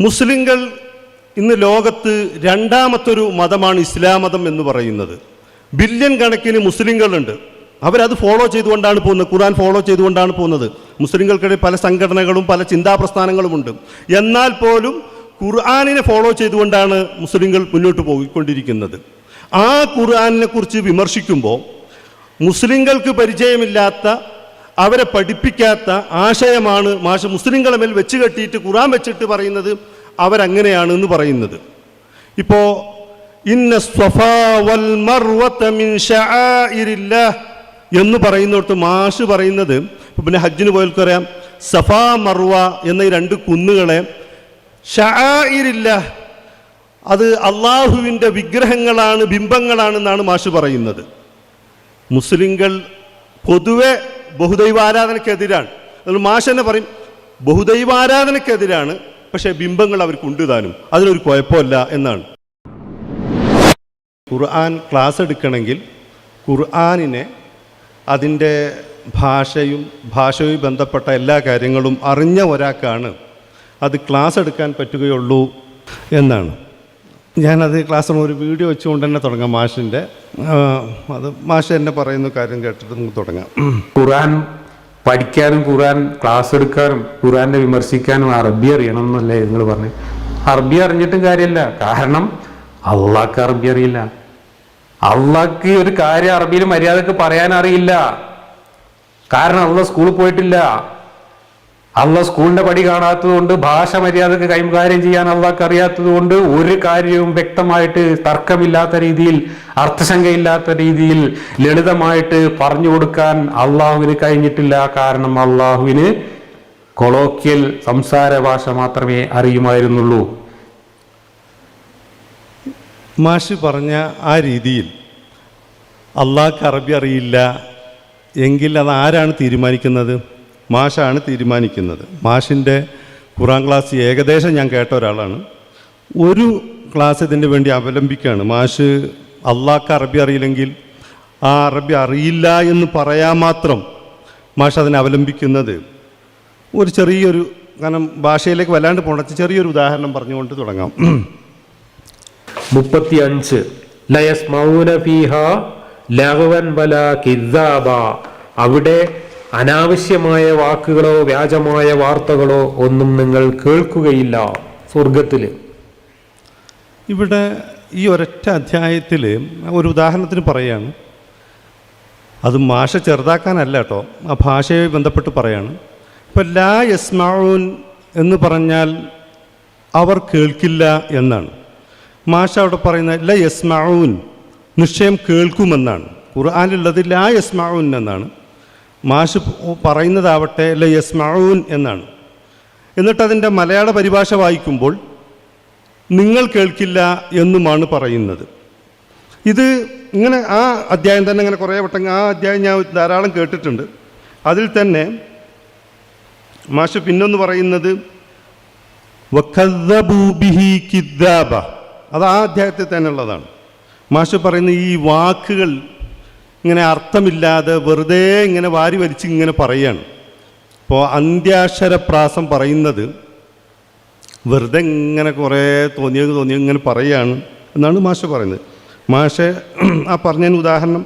മുസ്ലിങ്ങൾ ഇന്ന് ലോകത്ത് രണ്ടാമത്തൊരു മതമാണ് ഇസ്ലാം മതം എന്ന് പറയുന്നത്. ബില്യൺ കണക്കിന് മുസ്ലിങ്ങളുണ്ട്. അവരത് ഫോളോ ചെയ്തുകൊണ്ടാണ് പോകുന്നത്. ഖുറാൻ ഫോളോ ചെയ്തുകൊണ്ടാണ് പോകുന്നത്. മുസ്ലിങ്ങൾക്കിടയിൽ പല സംഘടനകളും പല ചിന്താ പ്രസ്ഥാനങ്ങളുമുണ്ട് എന്നാൽ പോലും ഖുർആാനിനെ ഫോളോ ചെയ്തുകൊണ്ടാണ് മുസ്ലിങ്ങൾ മുന്നോട്ട് പോയിക്കൊണ്ടിരിക്കുന്നത്. ആ ഖുർആാനിനെ കുറിച്ച് വിമർശിക്കുമ്പോൾ മുസ്ലിങ്ങൾക്ക് പരിചയമില്ലാത്ത അവരെ പഠിപ്പിക്കാത്ത ആശയമാണ് മാഷ മുസ്ലിങ്ങളെ മേൽ വെച്ച് കെട്ടിയിട്ട് ഖുറാൻ വെച്ചിട്ട് പറയുന്നത് അവരങ്ങനെയാണ് എന്ന് പറയുന്നത്. ഇപ്പോൾ ഇന്ന എന്ന് പറയുന്നിടത്ത് മാഷ് പറയുന്നത് പിന്നെ ഹജ്ജിന് പോയവർക്കറിയാം സഫാ മർവ എന്ന ഈ രണ്ട് കുന്നുകളെ ഷആഇരില്ലാഹ് അത് അള്ളാഹുവിന്റെ വിഗ്രഹങ്ങളാണ് ബിംബങ്ങളാണെന്നാണ് മാഷ് പറയുന്നത്. മുസ്ലിങ്ങൾ പൊതുവെ ബഹുദൈവാരാധനക്കെതിരാണ്. അതുകൊണ്ട് മാഷ് തന്നെ പറയും ബഹുദൈവാരാധനക്കെതിരാണ് പക്ഷേ ബിംബങ്ങൾ അവർക്ക് ഉണ്ടുതാനും അതിനൊരു കുഴപ്പമില്ല എന്നാണ്. ഖുർആൻ ക്ലാസ് എടുക്കണമെങ്കിൽ ഖുർആാനിനെ അതിന്റെ ഭാഷയും ഭാഷയുമായി ബന്ധപ്പെട്ട എല്ലാ കാര്യങ്ങളും അറിഞ്ഞ ഒരാൾക്കാണ് അത് ക്ലാസ് എടുക്കാൻ പറ്റുകയുള്ളൂ എന്നാണ്. ഞാനത് ക്ലാസ് ക്ലാസ്സിൽ ഒരു വീഡിയോ വെച്ചുകൊണ്ട് തന്നെ തുടങ്ങാം മാഷിന്റെ. അത് മാഷ് എന്നെ പറയുന്ന കാര്യം കേട്ടിട്ട് നമുക്ക് തുടങ്ങാം. ഖുറാൻ പഠിക്കാനും ഖുറാൻ ക്ലാസ് എടുക്കാനും ഖുറാനെ വിമർശിക്കാനും അറബി അറിയണം എന്നല്ലേ നിങ്ങൾ പറഞ്ഞു? അറബി അറിഞ്ഞിട്ടും കാര്യമില്ല. കാരണം അള്ളാഹ്ക്ക് അറബി അറിയില്ല. അള്ളാഹ്ക്ക് ഒരു കാര്യം അറബിയിൽ മര്യാദയ്ക്ക് പറയാൻ അറിയില്ല. കാരണം അള്ള സ്കൂളിൽ പോയിട്ടില്ല. അള്ള സ്കൂളിന്റെ പടി കാണാത്തതുകൊണ്ട് ഭാഷ മര്യാദയ്ക്ക് കൈകാര്യം ചെയ്യാൻ അള്ളാഹ്ക്ക് അറിയാത്തതുകൊണ്ട് ഒരു കാര്യവും വ്യക്തമായിട്ട് തർക്കമില്ലാത്ത രീതിയിൽ അർത്ഥശങ്കയില്ലാത്ത രീതിയിൽ ലളിതമായിട്ട് പറഞ്ഞു കൊടുക്കാൻ അള്ളാഹുവിന് കഴിഞ്ഞിട്ടില്ല. കാരണം അള്ളാഹുവിന് കൊളോക്കിയൽ സംസാര ഭാഷ മാത്രമേ അറിയുമായിരുന്നുള്ളൂ. മാഷ് പറഞ്ഞ ആ രീതിയിൽ അള്ളാഹ്ക്ക് അറബി അറിയില്ല എങ്കിൽ അത് ആരാണ് തീരുമാനിക്കുന്നത്? മാഷാണ് തീരുമാനിക്കുന്നത്. മാഷിന്റെ ഖുറാൻ ക്ലാസ് ഏകദേശം ഞാൻ കേട്ട ഒരാളാണ്. ഒരു ക്ലാസ് ഇതിന് വേണ്ടി അവലംബിക്കുകയാണ്. മാഷ് അള്ളാഹ്ക്ക് അറബി അറിയില്ലെങ്കിൽ ആ അറബി അറിയില്ല എന്ന് പറയാൻ മാത്രം മാഷ് അതിനെ അവലംബിക്കുന്നത്. ഒരു ചെറിയൊരു കാരണം ഭാഷയിലേക്ക് വല്ലാണ്ട് പോണച്ച് ചെറിയൊരു ഉദാഹരണം പറഞ്ഞുകൊണ്ട് തുടങ്ങാം. മുപ്പത്തി അഞ്ച് ലയസ്മൗന ഫീഹ ലഹവൻ വല കിദ്ദാബ. അവിടെ അനാവശ്യമായ വാക്കുകളോ വ്യാജമായ വാർത്തകളോ ഒന്നും നിങ്ങൾ കേൾക്കുകയില്ല സ്വർഗത്തിൽ ഇവിടെ ഈ ഒരൊറ്റ അധ്യായത്തിൽ ഒരു ഉദാഹരണത്തിന് പറയാണ്. അത് ഭാഷ ചെറുതാക്കാനല്ല കേട്ടോ ആ ഭാഷയെ ബന്ധപ്പെട്ട് പറയാണ്. ഇപ്പം ലാ യസ്മാഊൻ എന്ന് പറഞ്ഞാൽ അവർ കേൾക്കില്ല എന്നാണ്. മാഷ അവിടെ പറയുന്ന ല യസ്മാഊൻ നിശ്ചയം കേൾക്കുമെന്നാണ്. ഖുർആാനിലുള്ളത് ലാ യസ്മാഊൻ എന്നാണ്. മാഷ് പറയുന്നതാവട്ടെ ല യസ്മഊൻ എന്നാണ്. എന്നിട്ടതിന്റെ മലയാള പരിഭാഷ വായിക്കുമ്പോൾ നിങ്ങൾ കേൾക്കില്ല എന്നുമാണ് പറയുന്നത്. ഇത് ഇങ്ങനെ ആ അധ്യായം തന്നെ ഇങ്ങനെ കുറേ വട്ടം ആ അധ്യായം ഞാൻ ധാരാളം കേട്ടിട്ടുണ്ട്. അതിൽ തന്നെ മാഷ് പിന്നൊന്ന് പറയുന്നത് കിദ്ദാബ. അത് ആ അധ്യായത്തിൽ തന്നെ ഉള്ളതാണ്. മാഷ് പറയുന്ന ഈ വാക്കുകൾ ഇങ്ങനെ അർത്ഥമില്ലാതെ വെറുതെ ഇങ്ങനെ വാരി വലിച്ച് ഇങ്ങനെ പറയുകയാണ് അപ്പോൾ അന്ത്യാക്ഷരപ്രാസം പറയുന്നത് വെറുതെ ഇങ്ങനെ കുറേ തോന്നിയത് തോന്നിയത് ഇങ്ങനെ പറയുകയാണ് എന്നാണ് മാഷ പറയുന്നത്. മാഷ ആ പറഞ്ഞതിന് ഉദാഹരണം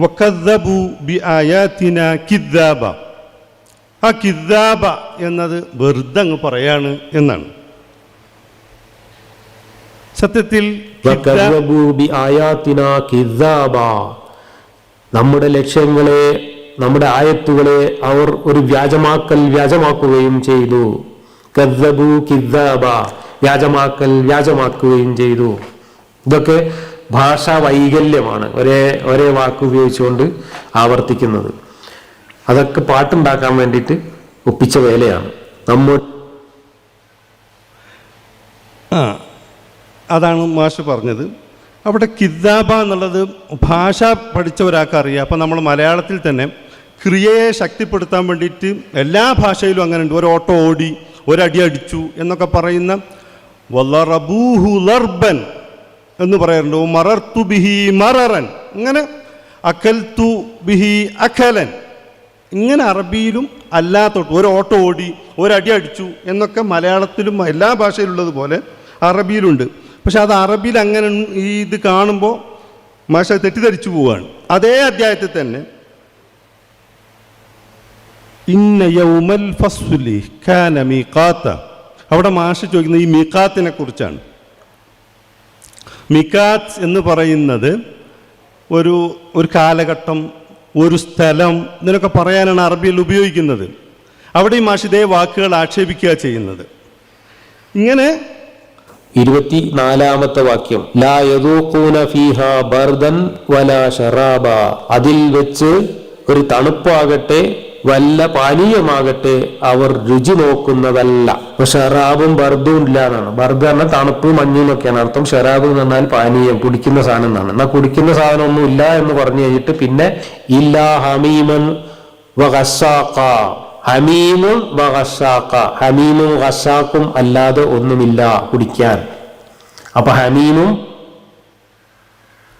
വക്കദബു ബി ആയാത്തിന കിദ്ദാബ. ആ കിദ്ദാബ എന്നത് വെറുതെ അങ്ങ് പറയാണ് എന്നാണ്. സത്യത്തിൽ കിദ്ദാബ. നമ്മുടെ ലക്ഷ്യങ്ങളെ നമ്മുടെ ആയത്തുകളെ അവർ ഒരു വ്യാജമാക്കൽ വ്യാജമാക്കുകയും ചെയ്തു. വ്യാജമാക്കൽ വ്യാജമാക്കുകയും ചെയ്തു. ഇതൊക്കെ ഭാഷാ വൈകല്യമാണ് ഒരേ ഒരേ വാക്ക് ഉപയോഗിച്ചുകൊണ്ട് ആവർത്തിക്കുന്നത്. അതൊക്കെ പാട്ടുണ്ടാക്കാൻ വേണ്ടിയിട്ട് ഒപ്പിച്ച വേലയാണ്. നമ്മൾ അതാണ് മാഷ് പറഞ്ഞത്. അവിടെ കിതാബ എന്നുള്ളത് ഭാഷ പഠിച്ച ഒരാൾക്ക് അറിയാം. അപ്പം നമ്മൾ മലയാളത്തിൽ തന്നെ ക്രിയയെ ശക്തിപ്പെടുത്താൻ വേണ്ടിയിട്ട് എല്ലാ ഭാഷയിലും അങ്ങനെ ഉണ്ട്. ഒരു ഓട്ടോ ഓടി ഒരടി അടിച്ചു എന്നൊക്കെ പറയുന്ന വല്ലറബൂഹുലർബൻ എന്ന് പറയാറുണ്ട്. മറർത്തു ബിഹി മററൻ. ഇങ്ങനെ അഖൽത്തു ബിഹി അഖലൻ ഇങ്ങനെ അറബിയിലും അല്ലാത്തോട്ട് ഒരു ഓട്ടോ ഓടി ഒരടി അടിച്ചു എന്നൊക്കെ മലയാളത്തിലും എല്ലാ ഭാഷയിലുള്ളതുപോലെ അറബിയിലുണ്ട്. പക്ഷെ അത് അറബിയിൽ അങ്ങനെ ഈ ഇത് കാണുമ്പോൾ മാഷ തെറ്റിദ്ധരിച്ചു പോവുകയാണ് അതേ അധ്യായത്തിൽ തന്നെ ഇന്ന യൗമൽ ഫസ്ലി കാന മീഖാത്ത. അവിടെ മാഷ ചോദിക്കുന്നത് ഈ മീഖാത്തിനെ കുറിച്ചാണ്. മിക്കാത്ത് എന്ന് പറയുന്നത് ഒരു ഒരു കാലഘട്ടം ഒരു സ്ഥലം ഇതിനൊക്കെ പറയാനാണ് അറബിയിൽ ഉപയോഗിക്കുന്നത്. അവിടെ ഈ മാഷ് ഇതേ വാക്കുകൾ ആക്ഷേപിക്കുക ചെയ്യുന്നത്. ഇങ്ങനെ ഇരുപത്തി നാലാമത്തെ വാക്യം. ലാ യദൂഖൂന ഫീഹ ബർദൻ വലാ ഷറാബ. അതിൽ വെച്ച് ഒരു തണുപ്പാകട്ടെ വല്ല പാനീയമാകട്ടെ അവർ രുചി നോക്കുന്നതല്ല. ഇപ്പൊ ഷറാബും ബർദും ഇല്ല എന്നാണ്. ബർദ് പറഞ്ഞാൽ തണുപ്പ് മഞ്ഞും അർത്ഥം. ഷറാബ് എന്ന് പറഞ്ഞാൽ പാനീയം കുടിക്കുന്ന സാധനം എന്നാണ്. എന്നാൽ കുടിക്കുന്ന സാധനം ഒന്നും ഇല്ല എന്ന് പറഞ്ഞു കഴിഞ്ഞിട്ട് പിന്നെ ഇല്ലാ ഹമീമൻ വഗസ്സാഖ ഹമീമും ഹമീമും ഖസാക്കും അല്ലാതെ ഒന്നുമില്ല കുടിക്കാൻ. അപ്പൊ ഹമീമും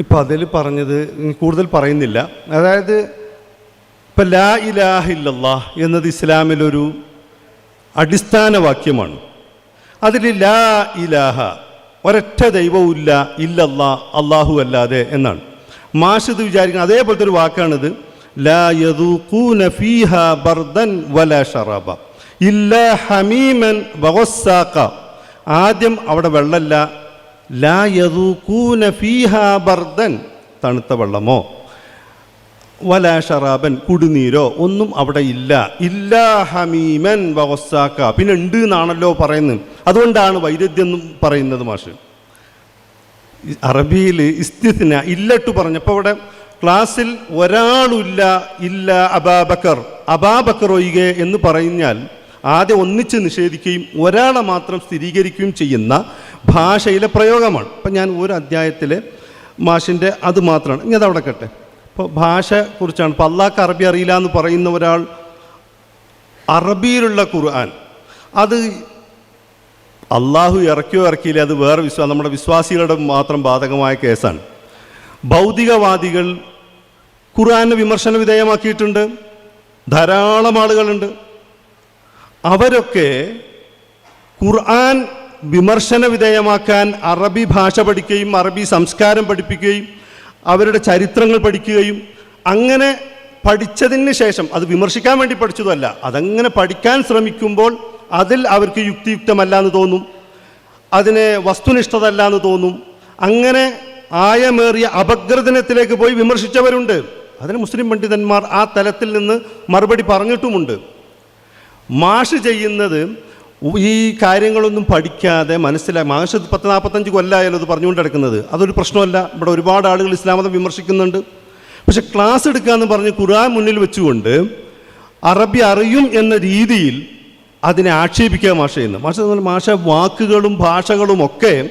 ഇപ്പൊ അതിൽ പറഞ്ഞത് കൂടുതൽ പറയുന്നില്ല. അതായത് ഇപ്പൊ ലാ ഇലാഹില്ലാ എന്നത് ഇസ്ലാമിലൊരു അടിസ്ഥാന വാക്യമാണ് അതിൽ ലാ ഇലാഹ ഒരൊറ്റ ദൈവവും ഇല്ല ഇല്ലല്ലാ അള്ളാഹു അല്ലാതെ എന്നാണ്. മാഷിത് വിചാരിക്കുന്ന അതേപോലത്തെ ഒരു വാക്കാണിത്. ആദ്യം അവിടെ വെള്ളമല്ല ലാ യദൂഖൂന ഫീഹ ബർദൻ. തണുത്ത വെള്ളമോ? വല ഷറാബൻ കുടിനീരോ? ഒന്നും അവിടെ ഇല്ല. ഇല്ല ഹമീമൻ വഹസാക്ക പിന്നെ ഉണ്ട് എന്നാണല്ലോ പറയുന്നത്. അതുകൊണ്ടാണ് വൈരുദ്ധ്യം എന്നും പറയുന്നത് മാഷ്. അറബിയിൽ ഇസ്തിന ഇല്ലട്ടു പറഞ്ഞപ്പോൾ അവിടെ ക്ലാസ്സിൽ ഒരാളില്ല ഇല്ല അബാബക്കർ. അബാബക്കർ ഒഴികെ എന്ന് പറഞ്ഞാൽ ആദ്യം ഒന്നിച്ച് നിഷേധിക്കുകയും ഒരാളെ മാത്രം സ്ഥിരീകരിക്കുകയും ചെയ്യുന്ന ഭാഷയിലെ പ്രയോഗമാണ്. അപ്പം ഞാൻ ഒരു അധ്യായത്തിലെ മാഷിന്റെ അത് മാത്രമാണ്. ഇനി അതവിടെ കട്ടെ ഇപ്പോൾ ഭാഷ കുറിച്ചാണ്. ഇപ്പോൾ അള്ളാഹ്ക്ക് അറബി അറിയില്ല എന്ന് പറയുന്ന ഒരാൾ അറബിയിലുള്ള ഖുർആൻ. അത് അള്ളാഹു ഇറക്കിയോ ഇറക്കിയില്ല? അത് വേറെ വിശ്വാസം നമ്മുടെ വിശ്വാസികളുടെ മാത്രം ബാധകമായ കേസാണ്. ഭൗതികവാദികൾ ഖുർആനെ വിമർശന വിധേയമാക്കിയിട്ടുണ്ട്. ധാരാളം ആളുകളുണ്ട്. അവരൊക്കെ ഖുർആൻ വിമർശന വിധേയമാക്കാൻ അറബി ഭാഷ പഠിക്കുകയും അറബി സംസ്കാരം പഠിപ്പിക്കുകയും അവരുടെ ചരിത്രങ്ങൾ പഠിക്കുകയും അങ്ങനെ പഠിച്ചതിന് ശേഷം അത് വിമർശിക്കാൻ വേണ്ടി പഠിച്ചതല്ല അതങ്ങനെ പഠിക്കാൻ ശ്രമിക്കുമ്പോൾ അതിൽ അവർക്ക് യുക്തിയുക്തമല്ല എന്ന് തോന്നും. അതിനെ വസ്തുനിഷ്ഠതല്ല എന്ന് തോന്നും. അങ്ങനെ ആയമേറിയ അപഗ്രഥനത്തിലേക്ക് പോയി വിമർശിച്ചവരുണ്ട്. അതിന് മുസ്ലിം പണ്ഡിതന്മാർ ആ തലത്തിൽ നിന്ന് മറുപടി പറഞ്ഞിട്ടുമുണ്ട്. മാഷ് ചെയ്യുന്നത് ഈ കാര്യങ്ങളൊന്നും പഠിക്കാതെ മനസ്സിലായി മാഷ് പത്ത് നാൽപ്പത്തഞ്ച് കൊല്ലമായാലും അത് പറഞ്ഞുകൊണ്ട് നടക്കുന്നത്. അതൊരു പ്രശ്നമല്ല. ഇവിടെ ഒരുപാട് ആളുകൾ ഇസ്ലാം മതം വിമർശിക്കുന്നുണ്ട്. പക്ഷെ ക്ലാസ് എടുക്കാന്ന് പറഞ്ഞ് ഖുറാൻ മുന്നിൽ വെച്ചുകൊണ്ട് അറബി അറിയും എന്ന രീതിയിൽ അതിനെ ആക്ഷേപിക്കുക മാഷ ചെയ്യുന്നത് മാഷ മാഷ വാക്കുകളും ഭാഷകളും ഒക്കെ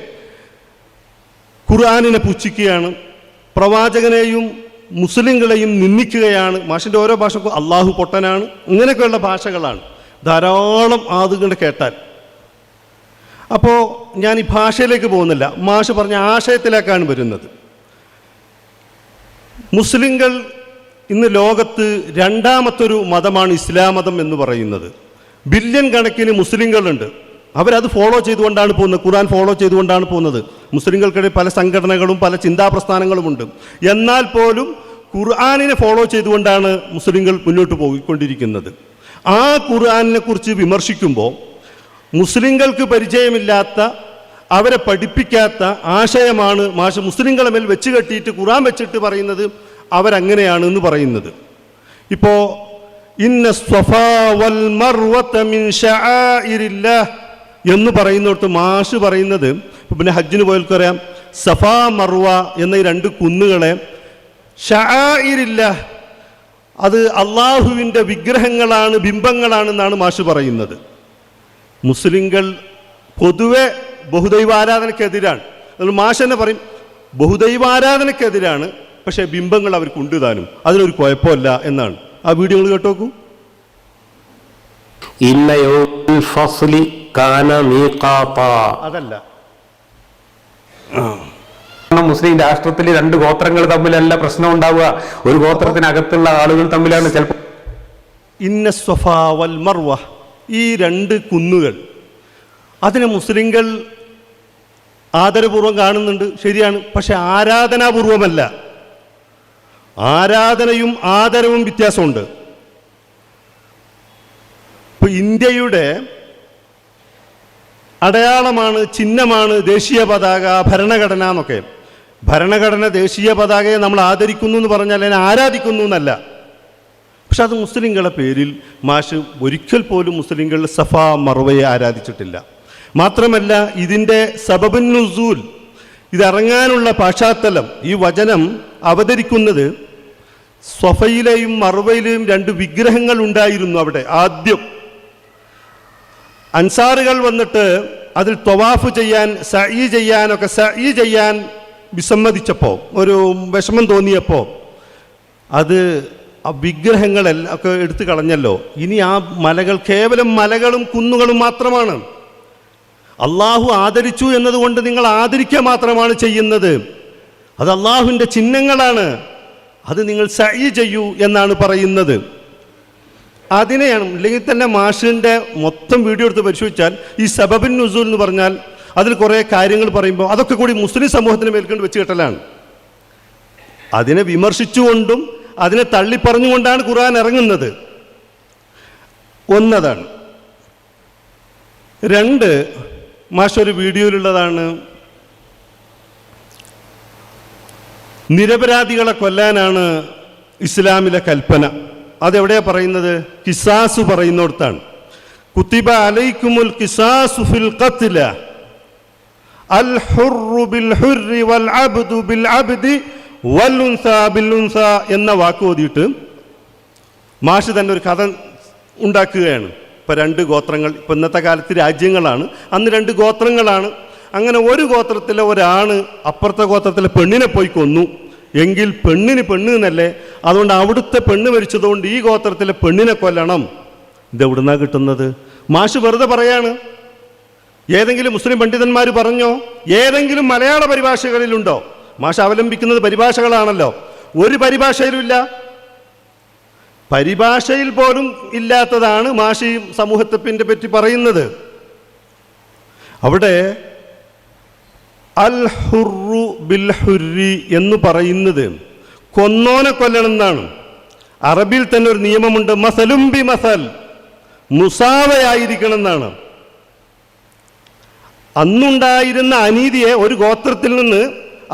ഖുർആാനിനെ പുച്ഛിക്കുകയാണ്. പ്രവാചകനെയും മുസ്ലിങ്ങളെയും നിന്ദിക്കുകയാണ്. മാഷിന്റെ ഓരോ ഭാഷക്കും അള്ളാഹു പൊട്ടനാണ്. ഇങ്ങനെയൊക്കെയുള്ള ഭാഷകളാണ്. ധാരാളം ആളുകൾ കേട്ടാൽ. അപ്പോൾ ഞാൻ ഈ ഭാഷയിലേക്ക് പോകുന്നില്ല. മാഷ് പറഞ്ഞ ആശയത്തിലേക്കാണ് വരുന്നത്. മുസ്ലിങ്ങൾ ഇന്ന് ലോകത്ത് രണ്ടാമത്തൊരു മതമാണ് ഇസ്ലാം മതം എന്ന് പറയുന്നത്. ബില്യൺ കണക്കിന് മുസ്ലിങ്ങളുണ്ട്. അവരത് ഫോളോ ചെയ്തുകൊണ്ടാണ് പോകുന്നത്. ഖുറാൻ ഫോളോ ചെയ്തുകൊണ്ടാണ് പോകുന്നത്. മുസ്ലിങ്ങൾക്കിടയിൽ പല സംഘടനകളും പല ചിന്താ പ്രസ്ഥാനങ്ങളുമുണ്ട് എന്നാൽ പോലും ഖുർആാനിനെ ഫോളോ ചെയ്തുകൊണ്ടാണ് മുസ്ലിങ്ങൾ മുന്നോട്ട് പോയിക്കൊണ്ടിരിക്കുന്നത്. ആ ഖുർആാനിനെ കുറിച്ച് വിമർശിക്കുമ്പോൾ മുസ്ലിങ്ങൾക്ക് പരിചയമില്ലാത്ത അവരെ പഠിപ്പിക്കാത്ത ആശയമാണ് മാഷ മുസ്ലിങ്ങളെ മേൽ വെച്ച് കെട്ടിയിട്ട് ഖുറാൻ വെച്ചിട്ട് പറയുന്നത് അവരങ്ങനെയാണ് എന്ന് പറയുന്നത്. ഇപ്പോൾ ഇന്ന എന്ന് പറയുന്നിടത്ത് മാഷ് പറയുന്നത് പിന്നെ ഹജ്ജിന് പോയവർക്കറിയാം സഫ മർവ എന്ന ഈ രണ്ട് കുന്നുകളെ ഷായിരില്ല അത് അള്ളാഹുവിന്റെ വിഗ്രഹങ്ങളാണ് ബിംബങ്ങളാണെന്നാണ് മാഷ് പറയുന്നത്. മുസ്ലിങ്ങൾ പൊതുവെ ബഹുദൈവാരാധനക്കെതിരാണ്. അതുകൊണ്ട് മാഷ് തന്നെ പറയും ബഹുദൈവാരാധനക്കെതിരാണ് പക്ഷേ ബിംബങ്ങൾ ഉണ്ട് താനും. അതിനൊരു കുഴപ്പമില്ല എന്നാണ്. ആ വീഡിയോകൾ കേട്ടോക്കൂ. അതല്ല. മുസ്ലിം രാഷ്ട്രത്തിൽ രണ്ട് ഗോത്രങ്ങൾ തമ്മിലല്ല പ്രശ്നം ഉണ്ടാവുക. ഒരു ഗോത്രത്തിനകത്തുള്ള ആളുകൾ തമ്മിലാണ് ചിലപ്പോൾ ഇന്ന സ്വഫാവൽ മർവ ഈ രണ്ട് കുന്നുകൾ. അതിനെ മുസ്ലിങ്ങൾ ആദരപൂർവം കാണുന്നുണ്ട് ശരിയാണ്. പക്ഷെ ആരാധനാപൂർവമല്ല ആരാധനയും ആദരവും വ്യത്യാസമുണ്ട്. ഇപ്പൊ ഇന്ത്യയുടെ അടയാളമാണ് ചിഹ്നമാണ് ദേശീയ പതാക ഭരണഘടന എന്നൊക്കെ. ഭരണഘടന ദേശീയ പതാകയെ നമ്മൾ ആദരിക്കുന്നു എന്ന് പറഞ്ഞാൽ അതിനെ ആരാധിക്കുന്നു എന്നല്ല. പക്ഷെ അത് മുസ്ലിങ്ങളുടെ പേരിൽ മാഷ് ഒരിക്കൽ പോലും മുസ്ലിങ്ങൾ സഫ മറുവയെ ആരാധിച്ചിട്ടില്ല. മാത്രമല്ല ഇതിന്റെ സബബുൻ നുസൂൽ ഇതിറങ്ങാനുള്ള പാശ്ചാത്തലം ഈ വചനം അവതരിക്കുന്നത് സ്വഫയിലെയും മറുവയിലെയും രണ്ട് വിഗ്രഹങ്ങൾ ഉണ്ടായിരുന്നു അവിടെ ആദ്യം. അൻസാറുകൾ വന്നിട്ട് അതിൽ തൊവാഫ് ചെയ്യാൻ സഈ ചെയ്യാനൊക്കെ സഈ ചെയ്യാൻ വിസമ്മതിച്ചപ്പോൾ ഒരു വിഷമം തോന്നിയപ്പോൾ അത് ആ വിഗ്രഹങ്ങളെല്ലാം ഒക്കെ എടുത്തു കളഞ്ഞല്ലോ. ഇനി ആ മലകൾ കേവലം മലകളും കുന്നുകളും മാത്രമാണ്. അള്ളാഹു ആദരിച്ചു എന്നതുകൊണ്ട് നിങ്ങൾ ആദരിക്കുക മാത്രമാണ് ചെയ്യുന്നത്. അത് അള്ളാഹുവിന്റെ ചിഹ്നങ്ങളാണ്. അത് നിങ്ങൾ സഈ ചെയ്യൂ എന്നാണ് പറയുന്നത്. അതിനെയാണ് ഇല്ലെങ്കിൽ തന്നെ മാഷിന്റെ മൊത്തം വീഡിയോ എടുത്ത് പരിശോധിച്ചാൽ ഈ സബബിൻ നുസൂൽ എന്ന് പറഞ്ഞാൽ അതിൽ കുറേ കാര്യങ്ങൾ പറയുമ്പോൾ അതൊക്കെ കൂടി മുസ്ലിം സമൂഹത്തിന് മേൽക്കൊണ്ട് വെച്ച് കെട്ടലാണ്. അതിനെ വിമർശിച്ചുകൊണ്ടും അതിനെ തള്ളിപ്പറഞ്ഞുകൊണ്ടാണ് ഖുർആൻ ഇറങ്ങുന്നത്. ഒന്നതാണ്. രണ്ട് മാഷ് ഒരു വീഡിയോയിലുള്ളതാണ്. നിരപരാധികളെ കൊല്ലാനാണ് ഇസ്ലാമിലെ കൽപ്പന. അതെവിടെയാ പറയുന്നത്? കിസാസു പറയുന്നിടത്താണ്. കുത്തിബ അലൈക്കുമുൽ കിസാസു ഫിൽ ഖത്ല. അൽ ഹുർറു ബിൽ ഹുർരി വൽ അബ്ദു ബിൽ അബ്ദി വൽ ഉൻസ ബിൽ ഉൻസ എന്ന വാക്ക് ഓതിയിട്ട് മാഷ് തന്നെ ഒരു കഥ ഉണ്ടാക്കുകയാണ്. ഇപ്പം രണ്ട് ഗോത്രങ്ങൾ ഇപ്പം ഇന്നത്തെ കാലത്ത് രാജ്യങ്ങളാണ്. അന്ന് രണ്ട് ഗോത്രങ്ങളാണ്. അങ്ങനെ ഒരു ഗോത്രത്തിലെ ഒരാണ് അപ്പുറത്തെ ഗോത്രത്തിലെ പെണ്ണിനെ പോയി കൊന്നു. എങ്കിൽ പെണ്ണിന് പെണ്ണ് എന്നല്ലേ? അതുകൊണ്ട് അവിടുത്തെ പെണ്ണ് മരിച്ചതുകൊണ്ട് ഈ ഗോത്രത്തിലെ പെണ്ണിനെ കൊല്ലണം. ഇതെവിടുന്നാ കിട്ടുന്നത്? മാഷ് വെറുതെ പറയാണ്. ഏതെങ്കിലും മുസ്ലിം പണ്ഡിതന്മാർ പറഞ്ഞോ? ഏതെങ്കിലും മലയാള പരിഭാഷകളിലുണ്ടോ? മാഷ് അവലംബിക്കുന്നത് പരിഭാഷകളാണല്ലോ. ഒരു പരിഭാഷയിലുമില്ല പരിഭാഷയിൽ പോലും ഇല്ലാത്തതാണ് മാഷി സമൂഹത്തെ പറ്റി പറയുന്നത്. അവിടെ അൽ ഹുറു ബിൽ എന്ന് പറയുന്നത് കൊന്നോനെ കൊല്ലണം എന്നാണ് അറബിയിൽ തന്നെ ഒരു നിയമമുണ്ട് മസലും ബി മസൽ. മുസാവയായിരിക്കണം എന്നാണ് അന്നുണ്ടായിരുന്ന അനീതിയെ ഒരു ഗോത്രത്തിൽ നിന്ന്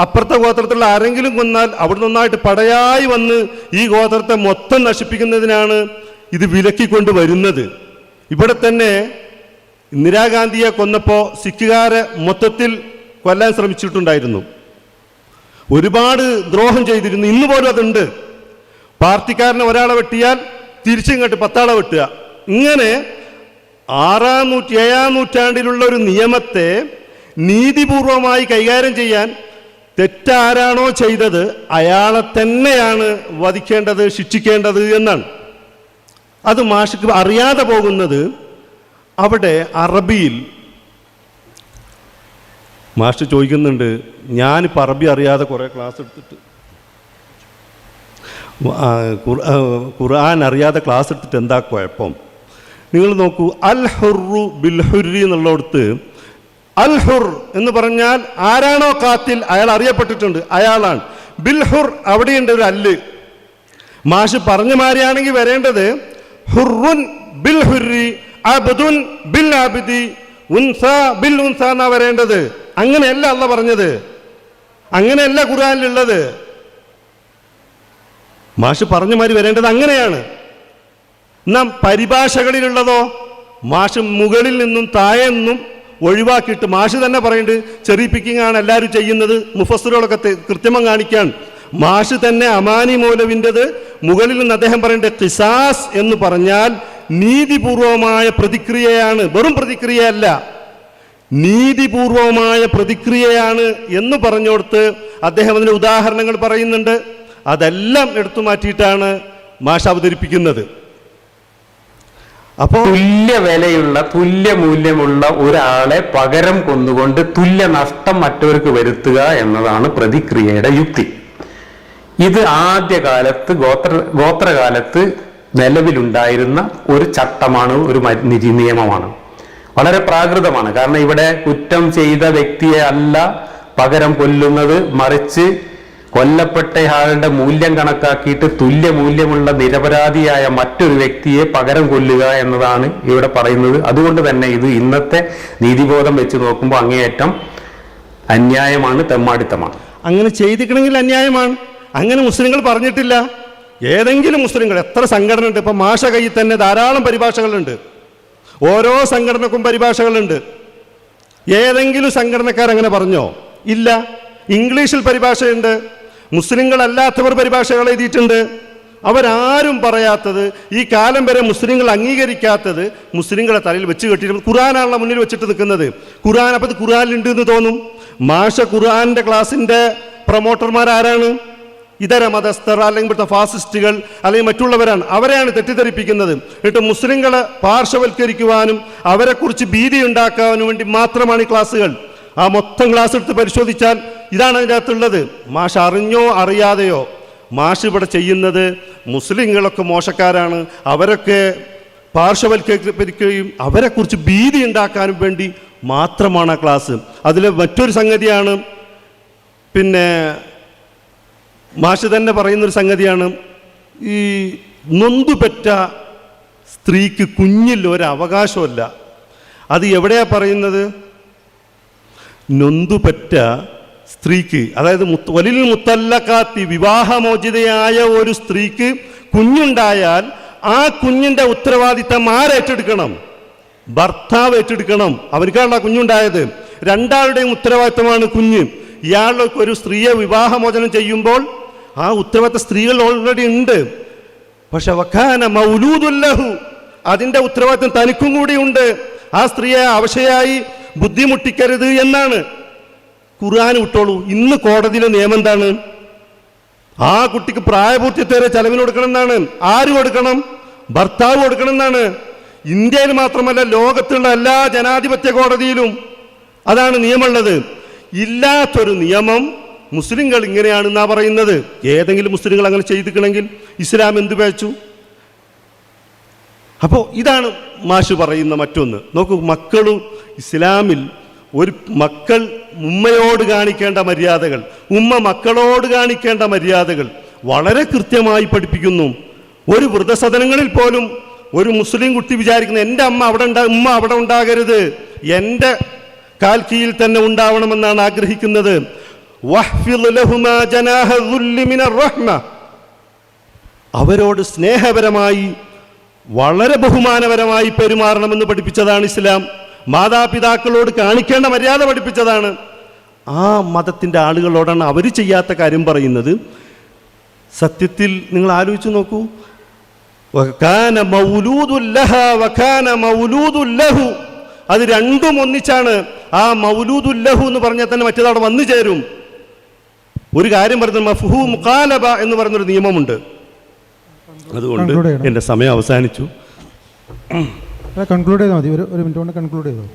അപ്പുറത്തെ ഗോത്രത്തിലുള്ള ആരെങ്കിലും കൊന്നാൽ അവിടെ നിന്നായിട്ട് പടയായി വന്ന് ഈ ഗോത്രത്തെ മൊത്തം നശിപ്പിക്കുന്നതിനാണ് ഇത് വിലക്കിക്കൊണ്ട് വരുന്നത്. ഇവിടെ തന്നെ ഇന്ദിരാഗാന്ധിയെ കൊന്നപ്പോൾ സിഖുകാരെ മൊത്തത്തിൽ കൊല്ലാൻ ശ്രമിച്ചിട്ടുണ്ടായിരുന്നു. ഒരുപാട് ദ്രോഹം ചെയ്തിരുന്നു. ഇന്ന് പോലും അതുണ്ട്. പാർട്ടിക്കാരനെ ഒരാളെ വെട്ടിയാൽ തിരിച്ചിങ്ങോട്ട് പത്താളെ വെട്ടുക. ഇങ്ങനെ ആറാം നൂറ്റി ഏഴാം നൂറ്റാണ്ടിലുള്ള ഒരു നിയമത്തെ നീതിപൂർവമായി കൈകാര്യം ചെയ്യാൻ തെറ്റാരാണോ ചെയ്തത് അയാളെ തന്നെയാണ് വധിക്കേണ്ടത് ശിക്ഷിക്കേണ്ടത് എന്നാണ്. അത് മാഷിക്ക് അറിയാതെ പോകുന്നത് അവിടെ അറബിയിൽ മാസ്റ്റർ ചോദിക്കുന്നുണ്ട് ഞാൻ ഞാനിപ്പോൾ അറബി അറിയാതെ കുറേ ക്ലാസ് എടുത്തിട്ട് ഖുർആൻ അറിയാതെ ക്ലാസ് എടുത്തിട്ട് എന്താ കുഴപ്പം? നിങ്ങൾ നോക്കൂ അൽ ഹുറു ബിൽ ഹുരി എന്നുള്ളിടത്ത് അൽ ഹുർ എന്ന് പറഞ്ഞാൽ ആരാണോ കാത്തിൽ അയാൾ അറിയപ്പെട്ടിട്ടുണ്ട് അയാളാണ്. ബിൽ ഹുർ അവിടെയുണ്ട് ഒരു അല്ല്. മാഷ് പറഞ്ഞു മാറിയാണെങ്കിൽ വരേണ്ടത് ഹുറുൻ ബിൽ ഹുരി അബ്ദുൻ ബിൽ അബ്ദി ഉൻസ ബിൽ ഉൻസ എന്നാ വരേണ്ടത്. അങ്ങനെയല്ല അല്ല പറഞ്ഞത്. അങ്ങനെയല്ല ഖുർആാനിലുള്ളത്. മാഷ് പറഞ്ഞു മാതിരി വരേണ്ടത് അങ്ങനെയാണ്. നാം പരിഭാഷകളിലുള്ളതോ മാഷ് മുകളിൽ നിന്നും താഴെ നിന്നും ഒഴിവാക്കിയിട്ട് മാഷ് തന്നെ പറയുന്നുണ്ട് ചെറിയ പിക്കിംഗ് ആണ് എല്ലാവരും ചെയ്യുന്നത് മുഫസ്സറുകളൊക്കെ കൃത്രിമം കാണിക്കാൻ. മാഷ് തന്നെ അമാനി മൗലവിന്റെത് മുകളിൽ നിന്ന് അദ്ദേഹം പറയേണ്ടത് കിസാസ് എന്ന് പറഞ്ഞാൽ നീതിപൂർവമായ പ്രതിക്രിയയാണ് വെറും പ്രതിക്രിയയല്ല. നീതിപൂർവമായ പ്രതിക്രിയയാണ് എന്ന് പറഞ്ഞോടുത്ത് അദ്ദേഹം അതിന് ഉദാഹരണങ്ങൾ പറയുന്നുണ്ട്. അതെല്ലാം എടുത്തു മാറ്റിയിട്ടാണ് മാഷ അവതരിപ്പിക്കുന്നത്. അപ്പോൾ തുല്യ വിലയുള്ള തുല്യ മൂല്യമുള്ള ഒരാളെ പകരം കൊന്നുകൊണ്ട് തുല്യ നഷ്ടം മറ്റവർക്ക് വരുത്തുക എന്നതാണ് പ്രതിക്രിയയുടെ യുക്തി. ഇത് ആദ്യകാലത്ത് ഗോത്ര ഗോത്രകാലത്ത് നിലവിലുണ്ടായിരുന്ന ഒരു ചട്ടമാണ് ഒരു നിയമമാണ്. വളരെ പ്രാകൃതമാണ്. കാരണം ഇവിടെ കുറ്റം ചെയ്ത വ്യക്തിയെ അല്ല പകരം കൊല്ലുന്നത്. മറിച്ച് കൊല്ലപ്പെട്ടയാളുടെ മൂല്യം കണക്കാക്കിയിട്ട് തുല്യ മൂല്യമുള്ള നിരപരാധിയായ മറ്റൊരു വ്യക്തിയെ പകരം കൊല്ലുക എന്നതാണ് ഇവിടെ പറയുന്നത്. അതുകൊണ്ട് തന്നെ ഇത് ഇന്നത്തെ നീതിബോധം വെച്ച് നോക്കുമ്പോൾ അങ്ങേയറ്റം അന്യായമാണ് തെമ്മാടിത്തമാണ്. അങ്ങനെ ചെയ്തിക്കണമെങ്കിൽ അന്യായമാണ്. അങ്ങനെ മുസ്ലിങ്ങൾ പറഞ്ഞിട്ടില്ല. ഏതെങ്കിലും മുസ്ലിങ്ങൾ എത്ര സംഘടന ഉണ്ട് ഇപ്പം മാഷ കയ്യിൽ തന്നെ ധാരാളം പരിഭാഷകളുണ്ട്. ഓരോ സംഘടനക്കും പരിഭാഷകളുണ്ട്. ഏതെങ്കിലും സംഘടനക്കാർ അങ്ങനെ പറഞ്ഞോ? ഇല്ല. ഇംഗ്ലീഷിൽ പരിഭാഷയുണ്ട്. മുസ്ലിങ്ങളല്ലാത്തവർ പരിഭാഷകൾ എഴുതിയിട്ടുണ്ട്. അവരാരും പറയാത്തത് ഈ കാലം വരെ മുസ്ലിങ്ങൾ അംഗീകരിക്കാത്തത് മുസ്ലിങ്ങളെ തലയിൽ വെച്ച് കെട്ടിയിട്ട് ഖുറാനാണല്ലോ മുന്നിൽ വെച്ചിട്ട് നിൽക്കുന്നത്. ഖുറാൻ അപ്പോൾ ഖുറാനിലുണ്ട് എന്ന് തോന്നും. മാഷ ഖുറാന്റെ ക്ലാസിന്റെ പ്രൊമോട്ടർമാർ ആരാണ് ഇതര മതസ്ഥർ അല്ലെങ്കിൽ ഇവിടുത്തെ ഫാസിസ്റ്റുകൾ അല്ലെങ്കിൽ മറ്റുള്ളവരാണ് അവരെയാണ് തെറ്റിദ്ധരിപ്പിക്കുന്നത്. എന്നിട്ട് മുസ്ലിങ്ങളെ പാർശ്വവൽക്കരിക്കുവാനും അവരെക്കുറിച്ച് ഭീതി ഉണ്ടാക്കാനും വേണ്ടി മാത്രമാണ് ഈ ക്ലാസ്സുകൾ. ആ മൊത്തം ക്ലാസ് എടുത്ത് പരിശോധിച്ചാൽ ഇതാണ് അതിന്റെ അകത്തുള്ളത്. മാഷ് അറിഞ്ഞോ അറിയാതെയോ? മാഷ് ഇവിടെ ചെയ്യുന്നത് മുസ്ലിങ്ങളൊക്കെ മോശക്കാരാണ്. അവരൊക്കെ പാർശ്വവൽക്കരിക്കുകയും അവരെക്കുറിച്ച് ഭീതി ഉണ്ടാക്കാനും വേണ്ടി മാത്രമാണ് ആ ക്ലാസ്. അതിലെ മറ്റൊരു സംഗതിയാണ് പിന്നെ മാഷ് തന്നെ പറയുന്നൊരു സംഗതിയാണ്. ഈ നൊന്തുപെറ്റ സ്ത്രീക്ക് കുഞ്ഞിൽ ഒരവകാശമല്ല അത് എവിടെയാ പറയുന്നത്? നൊന്തുപെറ്റ സ്ത്രീക്ക് അതായത് വലിൽ മുത്തല്ലക്കാത്തി വിവാഹമോചിതയായ ഒരു സ്ത്രീക്ക് കുഞ്ഞുണ്ടായാൽ ആ കുഞ്ഞിന്റെ ഉത്തരവാദിത്തം ആരേറ്റെടുക്കണം ഭർത്താവ് ഏറ്റെടുക്കണം. അവർക്കാണല്ലോ കുഞ്ഞുണ്ടായത്. രണ്ടാളുടെയും ഉത്തരവാദിത്തമാണ് കുഞ്ഞ്. ഇയാളൊക്കെ ഒരു സ്ത്രീയെ വിവാഹമോചനം ചെയ്യുമ്പോൾ ആ ഉത്തരവാദിത്ത സ്ത്രീകൾ ഓൾറെഡി ഉണ്ട്. പക്ഷെ വഖാന മൗലൂദുല്ലഹു അതിന്റെ ഉത്തരവാദിത്തം തനിക്കും കൂടി ഉണ്ട്. ആ സ്ത്രീയെ അവശയായി ബുദ്ധിമുട്ടിക്കരുത് എന്നാണ്. ഖുർആൻ വിട്ടോളൂ. ഇന്ന് കോടതിയിലെ നിയമം എന്താണ്? ആ കുട്ടിക്ക് പ്രായപൂർത്തിയത്തെ വരെ ചെലവിന് കൊടുക്കണം എന്നാണ്. ആര് കൊടുക്കണം? ഭർത്താവ് കൊടുക്കണം എന്നാണ്. ഇന്ത്യയിൽ മാത്രമല്ല ലോകത്തുള്ള എല്ലാ ജനാധിപത്യ കോടതിയിലും അതാണ് നിയമമുള്ളത്. ഇല്ലാത്തൊരു നിയമം മുസ്ലിങ്ങൾ ഇങ്ങനെയാണെന്നാ പറയുന്നത്. ഏതെങ്കിലും മുസ്ലിങ്ങൾ അങ്ങനെ ചെയ്തിക്കണമെങ്കിൽ ഇസ്ലാം എന്ത് പേച്ചു അപ്പോൾ ഇതാണ് മാഷു പറയുന്ന മറ്റൊന്ന്. നോക്കൂ മക്കളും ഇസ്ലാമിൽ ഒരു മക്കൾ ഉമ്മയോട് കാണിക്കേണ്ട മര്യാദകൾ ഉമ്മ മക്കളോട് കാണിക്കേണ്ട മര്യാദകൾ വളരെ കൃത്യമായി പഠിപ്പിക്കുന്നു. ഒരു വൃദ്ധസദനങ്ങളിൽ പോലും ഒരു മുസ്ലിം കുട്ടി വിചാരിക്കുന്ന എന്റെ അമ്മ അവിടെ ഉണ്ടാ ഉമ്മ അവിടെ ഉണ്ടാകരുത്. എന്റെ കാൽ കീഴിൽ തന്നെ ഉണ്ടാവണമെന്നാണ് ആഗ്രഹിക്കുന്നത്. അവരോട് സ്നേഹപരമായി വളരെ ബഹുമാനപരമായി പെരുമാറണമെന്ന് പഠിപ്പിച്ചതാണ് ഇസ്ലാം. മാതാപിതാക്കളോട് കാണിക്കേണ്ട മര്യാദ പഠിപ്പിച്ചതാണ്. ആ മതത്തിന്റെ ആളുകളോടാണ് അവർ ചെയ്യാത്ത കാര്യം പറയുന്നത്. സത്യത്തിൽ നിങ്ങൾ ആലോചിച്ച് നോക്കൂ. അത് രണ്ടും ഒന്നിച്ചാണ്. ആ മൗലൂദുല്ലഹു എന്ന് പറഞ്ഞാൽ തന്നെ മറ്റേതവിടെ വന്നു ചേരും. ഒരു കാര്യം പറയുന്നത് മഫുഹു മുഖാലബ എന്ന് പറയുന്നൊരു നിയമമുണ്ട്. അതുകൊണ്ട് എന്റെ സമയം അവസാനിച്ചു. കൺക്ലൂഡ് ചെയ്താൽ മതി. ഒരു മിനിറ്റ് കൊണ്ട് കൺക്ലൂഡ് ചെയ്തോ?